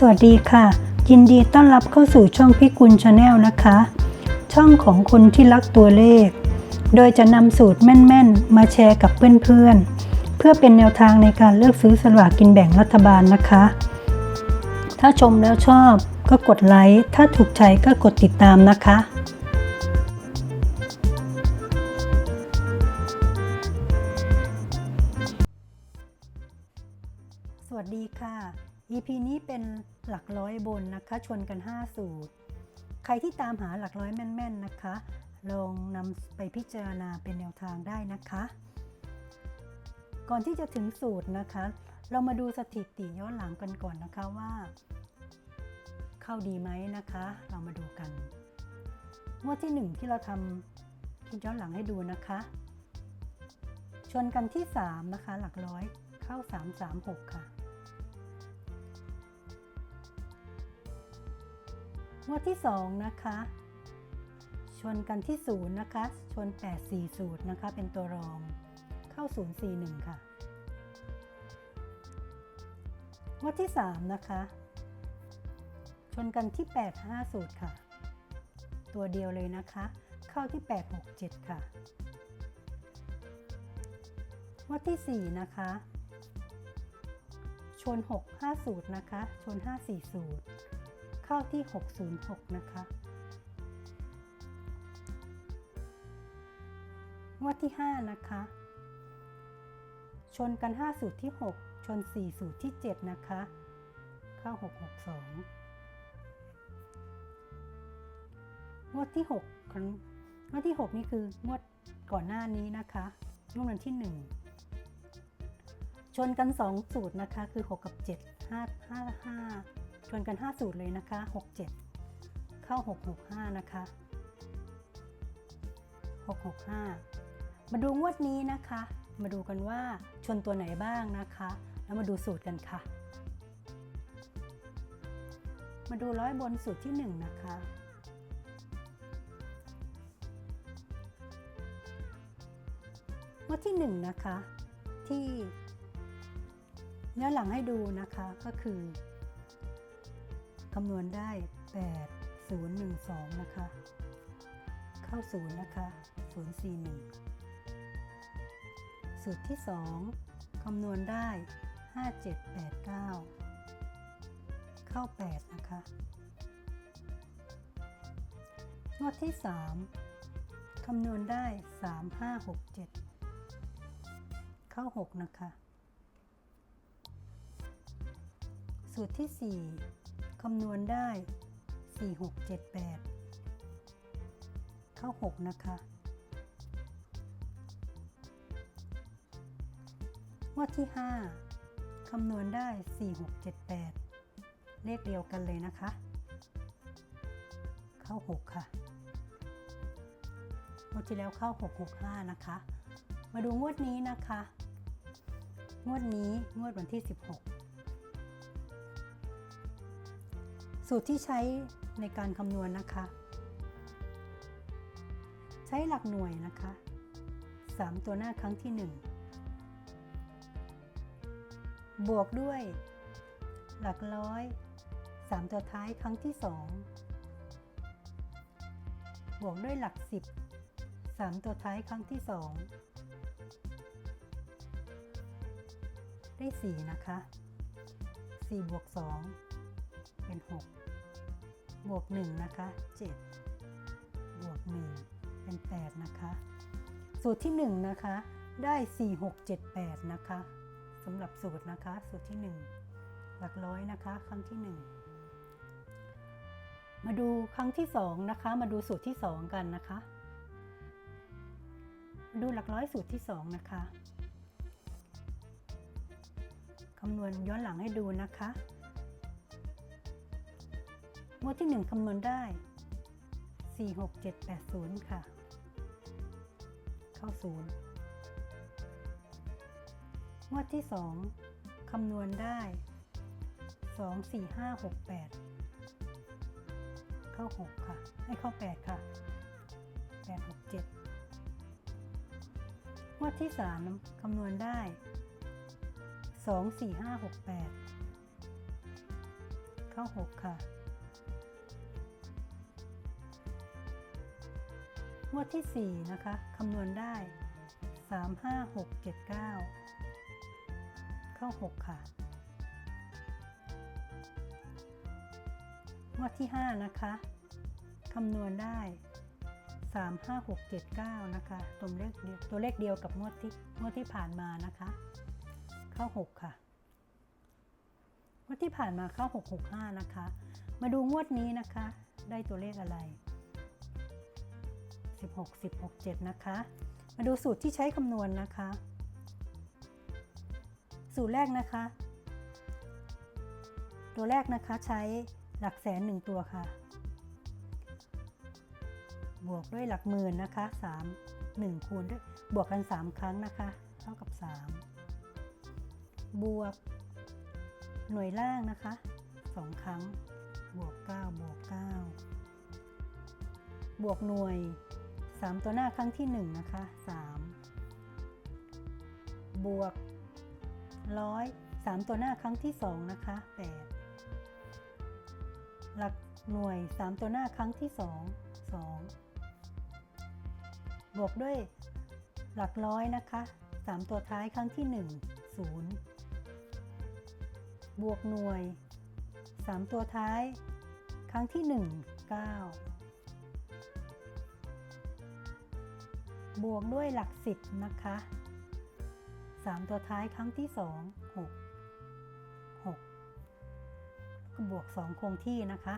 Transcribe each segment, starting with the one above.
สวัสดีค่ะ ยินดีต้อนรับเข้าสู่ช่องพี่กุลชาแนลนะคะ ช่องของคนที่รักตัวเลข โดยจะนำสูตรแม่นๆ มาแชร์กับเพื่อนๆ เพื่อเป็นแนวทางในการเลือกซื้อสลากกินแบ่งรัฐบาลนะคะ ถ้าชมแล้วชอบก็กดไลค์ ถ้าถูกใจก็กดติดตามนะคะสวัสดีค่ะ EP นี้เป็นหลักร้อยบนนะคะ ชนกัน 5 สูตร ใครที่ตามหาหลักร้อยแม่น ๆ นะคะ ลองนำไปพิจารณาเป็นแนวทางได้นะคะ ก่อนที่จะถึงสูตรนะคะ เรามาดูสถิติย้อนหลังกันก่อนนะคะว่า เข้าดีไหมนะคะ เรามาดูกันงวดที่ 1 ที่เราทำย้อนหลังให้ดูนะคะ ชนกันที่ 3 นะคะ หลักร้อยเข้า 336 ค่ะ งวดที่ 2 นะคะ ชนกันที่ 0 นะคะ ชน 840 นะคะ เป็นตัวรอง เข้า 041 ค่ะ งวดที่ 3 นะคะ ชนกันที่ 850 ค่ะ ตัวเดียวเลยนะคะ เข้าที่ 867 ค่ะ งวดที่ 4 นะคะชน650นะคะ ชน 540 เข้าที่ 606 นะคะ งวดที่ 5 นะคะ ชนกัน 5 สูตรที่ 6 ชน 4 สูตรที่ 7 นะคะ เข้า 662 งวดที่ 6 ครั้งงวดที่ 6 นี่คืองวดก่อนหน้านี้นะคะงวดวันที่ 1ชนกัน 2 สูตรนะคะ คือ 6 กับ 7 5 5 5 ชนกัน 5 สูตรเลยนะคะ 6 7 เข้า 665 นะคะ 665 มาดูงวดนี้นะคะ มาดูกันว่าชนตัวไหนบ้างนะคะ แล้วมาดูสูตรกันค่ะ มาดูร้อยบนสูตรที่ 1 นะคะงวดที่ 1 นะคะที่ย้อหลังให้ดูนะคะก็คือ คำนวณได้ 8 0 1 2 นะคะ เข้า0นย์นะคะ 0 4 1 สูตรที่ 2 คำนวณได้ 5 7 8 9 เข้า 8 นะคะงวดที่ 3 คำนวณได้ 3 5 6 7 เข้า 6 นะคะ สูตรที่ 4ำนวณได้ 4 6 7 8 เข้า 6 นะคะ งวดที่ 5 คำนวณได้ 4 6 7 8 เลขเดียวกันเลยนะคะ เข้า 6 ค่ะ งวดที่แล้วเข้า 6 6 5 นะคะ มาดูงวดนี้นะคะ งวดนี้งวดวันที่ 16 สูตรที่ใช้ในการคำนวณนะคะ ใช้หลักหน่วยนะคะ 3 ตัวหน้าครั้งที่ 1 บวกด้วย หลักร้อย 3 ตัวท้ายครั้งที่ 2 บวกด้วยหลัก 10 3 ตัวท้ายครั้งที่ 2 ได้ 4 นะคะ 4 บวก 2 เป็น6บวก1นะคะ7บวก1เป็น8นะคะสูตรที่1นะคะได้ 4 6 7 8นะคะสำหรับสูตรนะคะ สูตรที่ 1 หลักร้อยนะคะ ครั้งที่ 1 มาดูครั้งที่ 2 นะคะ มาดูสูตรที่ 2 กันนะคะมาดูหลักร้อยสูตรที่ 2 นะคะคำนวณย้อนหลังให้ดูนะคะ วดที่ 1 คำนวณได้ 4 6 7 8 0 ค่ะ เข้า0งวดที่ 2 คำนวณได้ 2 4 5 6 8 เข้า 6 ค่ะ ให้เข้า 8 ค่ะ 8 6 7งวดที่ 3 คำนวณได้ 2 4 5 6 8 เข้า 6 ค่ะ วดที่ 4 นะคะคำนวณได้ 3 5 6 7 9 เข้า 6 ค่ะงวดที่ 5 นะคะคำนวณได้ 3 5 6 7 9 นะคะ ตัวเลขเดียวตัวเลขเดียวกับงวดที่งวดที่ผ่านมานะคะ เข้า 6 ค่ะงวดที่ผ่านมาเข้า 665 นะคะ มาดูงวดนี้นะคะ ได้ตัวเลขอะไร 16 16 7 นะคะ มาดูสูตรที่ใช้คำนวณนะคะ สูตรแรกนะคะ ตัวแรกนะคะใช้หลักแสนหนึ่งตัวค่ะ บวกด้วยหลักหมื่นนะคะ 3 1 คูณด้วยบวกกัน 3 ครั้งนะคะ เท่ากับ 3 บวกหน่วยล่างนะคะ 2 ครั้ง บวก 9 บวก 9 บวกหน่วย 3 ตัวหน้าครั้งที่ 1 นะคะ 3 บวกร้อย3ตัวหน้าครั้งที่ 2 นะคะ 8 หลักหน่วย 3 ตัวหน้าครั้งที่ 2 2 บวกด้วยหลักร้อยนะคะ 3 ตัวท้ายครั้งที่ 1 0 บวกหน่วย 3 ตัวท้าย ครั้งที่ 1 9 บวกด้วยหลัก10นะคะ 3 ตัวท้ายครั้งที่ 2 6 6ก็บวก 2 คงที่นะคะ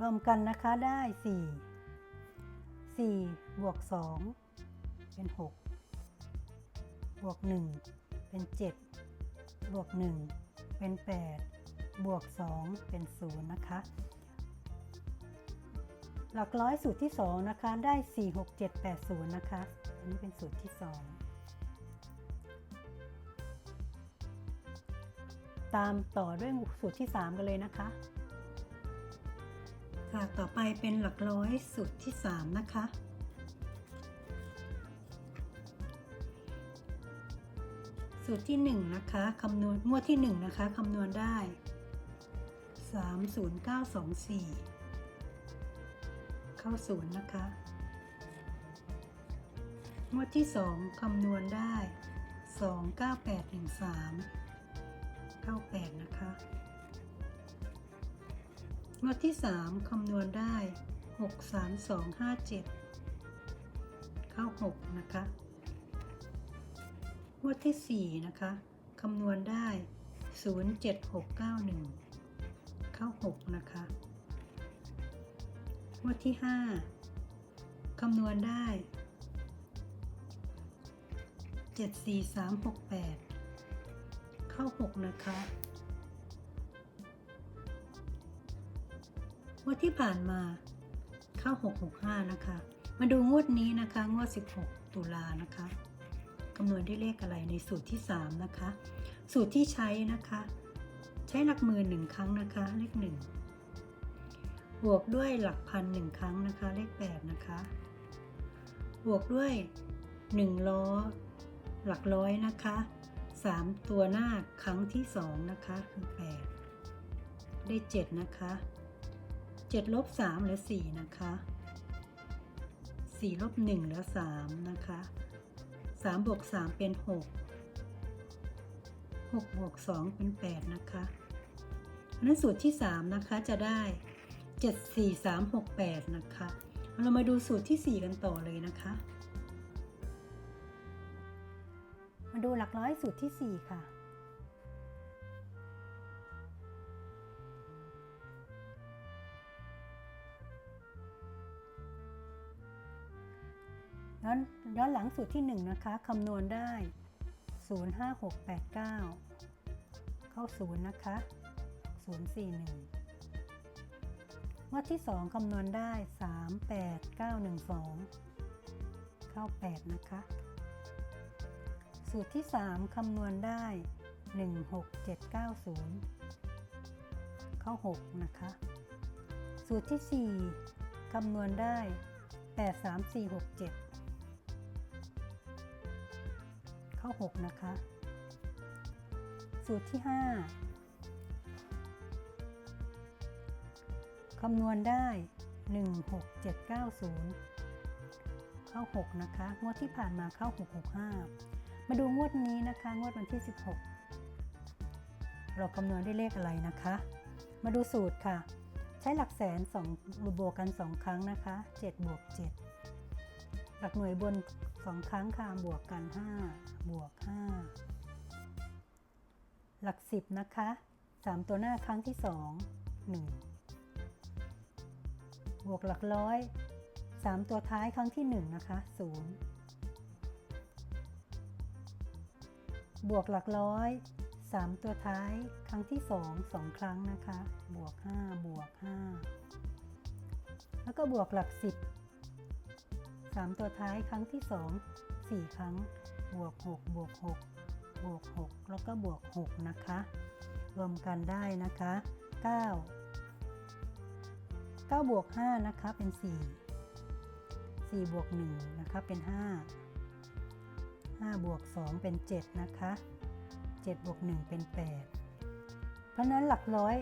รวมกันนะคะได้ 4 4 บวก 2 เป็น 6 บวก 1 เป็น 7 บวก 1 เป็น 8 บวก 2 เป็น 0 นะคะ หลักร้อยสูตรที่ 2 นะคะ ได้ 4 6 7 8 0 นะคะ อันนี้เป็นสูตรที่ 2 ตามต่อด้วยสูตรที่ 3 กันเลยนะคะ ค่ะ ต่อไปเป็นหลักร้อยสูตรที่ 3 นะคะ สูตรที่ 1 นะคะคำนวณงวดที่ 1 นะคะคำนวณได้ 30924เข้าศูนนะคะงวดที่ 2 คำนวณได้ 29813เข้า8นะคะงวดที่ 3 คำนวณได้ 63257 เข้า 6 นะคะงวดที่ 4 นะคะ คำนวณได้ 07691 เข้า 6 นะคะ งวดที่ 5 คำนวณได้ 74368 เข้า 6 นะคะ งวดที่ผ่านมาเข้า 665 นะคะ มาดูงวดนี้นะคะ งวด 16 ตุลานะคะคำนวณได้เลขอะไรในสูตรที่ 3 นะคะ สูตรที่ใช้นะคะ ใช้หลักหมื่นหนึ่งครั้งนะคะ เลข1 บวกด้วยหลักพันหนึ่งครั้งนะคะ เลข 8 นะคะ บวกด้วย 1 ล้อ หลักร้อยนะคะ 3 ตัวหน้าครั้งที่ 2 นะคะคือ8ได้ 7 นะคะ 7 ลบ 3 เหลือ 4 นะคะ 4 ลบ 1 เหลือ 3 นะคะ 3 บวก 3 เป็น 6 6 บวก 2 เป็น 8 นะคะอันนั้นสูตรที่ 3 นะคะจะได้ 7 4 3 6 8 นะคะ เรามาดูสูตรที่ 4 กันต่อเลยนะคะ มาดูหลักร้อยสูตรที่ 4 ค่ะ ย้อนย้อนหลังสูตรที่ 1 นะคะคำนวณได้ 05689 เข้า 0 นะคะ 041ง วดที่ 2 คำนวณได้ 38912 เข้า 8 นะคะ สูตรที่ 3 คำนวณได้ 16790 เข้า 6 นะคะ สูตรที่ 4 คำนวณได้ 83467 เข้า 6 นะคะ สูตรที่ 5 คำนวณได้ 16790 เข้า 6 นะคะ งวดที่ผ่านมาเข้า 665 มาดูงวดนี้นะคะ งวดวันที่ 16 เราคำนวณได้เลขอะไรนะคะ มาดูสูตรค่ะ ใช้หลักแสน2บวกกัน 2 ครั้งนะคะ 7 บวก 7 หลักหน่วยบน 2 ครั้งค่ะ บวกกัน 5 บวก 5 หลัก 10 นะคะ 3 ตัวหน้าครั้งที่ 2 1 บวกหลักร้อย 3 ตัวท้ายครั้งที่ 1 นะคะ 0 บวกหลักร้อย 3 ตัวท้ายครั้งที่ 2 2 ครั้งนะคะ บวก 5 บวก 5 แล้วก็บวกหลัก 10 3 ตัวท้ายครั้งที่ 2 4 ครั้ง บวก 6 บวก 6 บวก 6 แล้วก็บวก 6 นะคะ รวมกันได้นะคะ 9 9บวก5นะคะเป็น 4 4บวก1นะคะเป็น 5 5 บวก 2 เป็น 7 นะคะ 7 บวก 1 เป็น 8 เพราะนั้นหลักร้อย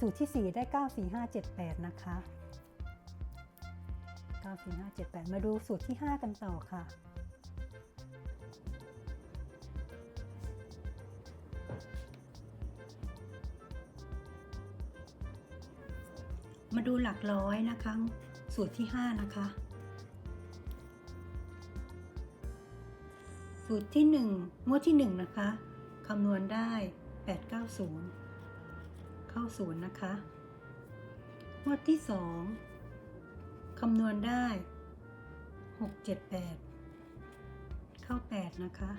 สูตรที่ 4 ได้ 9 4 5 7 8 นะคะ 9 4 5 7 8 มาดูสูตรที่ 5 กันต่อค่ะ มาดูหลักร้อยนะคะ สูตรที่ 5 นะคะ สูตรที่ 1 งวดที่ 1 นะคะคำนวณได้ 890 เข้าศูนย์นะคะ งวดที่ 2 คำนวณได้ 678 เข้า 8 นะคะ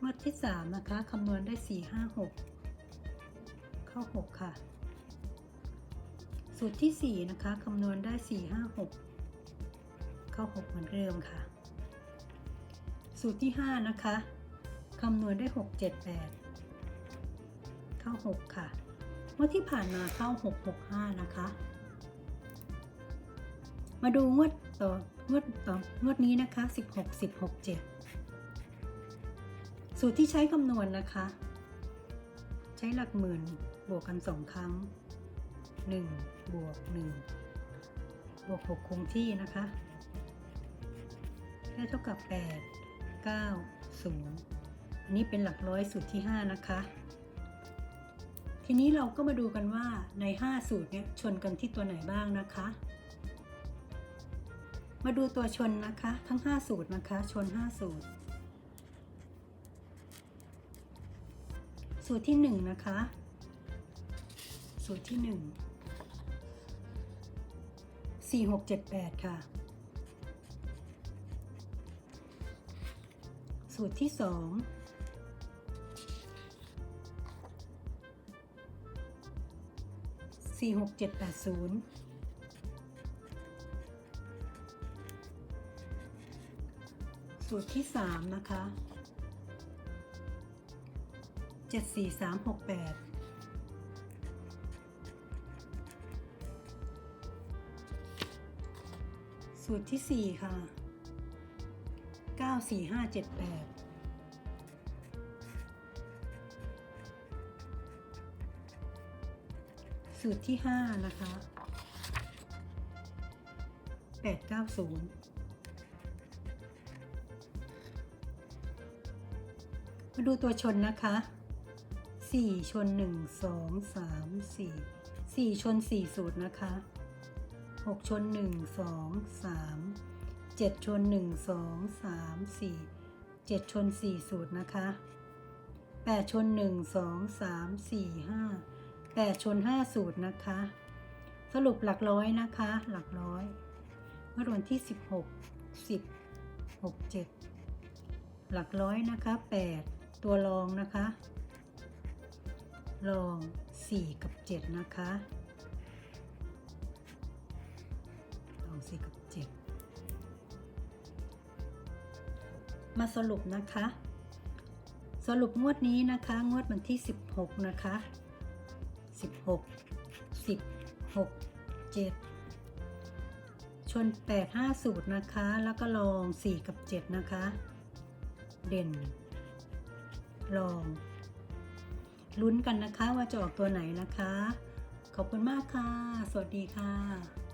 งวดที่ 3 นะคะคำนวณได้ 456 เข้า 6 ค่ะ สูตรที่ 4 นะคะคำนวณได้ 456 เข้า 6 เหมือนเดิมค่ะ สูตรที่ 5 นะคะคำนวณได้ 678 เข้า 6 ค่ะงวดที่ผ่านมาเข้า 665 นะคะ มาดูงวดต่องวดต่องวดนี้นะคะ 16 16 7สูตรที่ใช้คำนวณนะคะ ใช้หลักหมื่น บวกกัน2ครั้ง 1 บวก 1 บวก 6 คงที่นะคะได้เท่ากับ 8 9 0 อันนี้เป็นหลักร้อยสูตรที่ 5 นะคะ ทีนี้เราก็มาดูกันว่าใน 5 สูตรเนี่ยชนกันที่ตัวไหนบ้างนะคะ มาดูตัวชนนะคะทั้ง 5 สูตรนะคะ ชน 5 สูตร สูตรที่ 1 นะคะ สูตรที่1 4 6 7 8ค่ะ สูตรที่2สี่หกเจ็ดแปดศูนย์สูตรที่สามนะคะเจ็ดสี่สามหกแปด สูตรที่สี่ค่ะเก้าสี่ห้าเจ็ดแปดสูตรที่ 5 นะคะ 890 มาดูตัวชนนะคะ 4 ชน 1 2 3 4 4 ชน 4 สูตรนะคะ 6 ชน 1 2 3 7 ชน 1 2 3 4 7 ชน 4 สูตรนะคะ 8 ชน 1 2 3 4 5 8 ชน 5 สูตรนะคะ สรุปหลักร้อยนะคะ หลักร้อย เมื่อวันที่ 16 10 6 7 หลักร้อยนะคะ 8 ตัวรองนะคะ รอง 4 กับ 7 นะคะ มาสรุปนะคะ สรุปงวดนี้นะคะ งวดวันที่ 16 นะคะ 16 16 7 ชน 8 5สูตรนะคะ แล้วก็ลอง 4 กับ 7 นะคะ เด่น ลอง ลุ้นกันนะคะว่าจะออกตัวไหนนะคะ ขอบคุณมากค่ะ สวัสดีค่ะ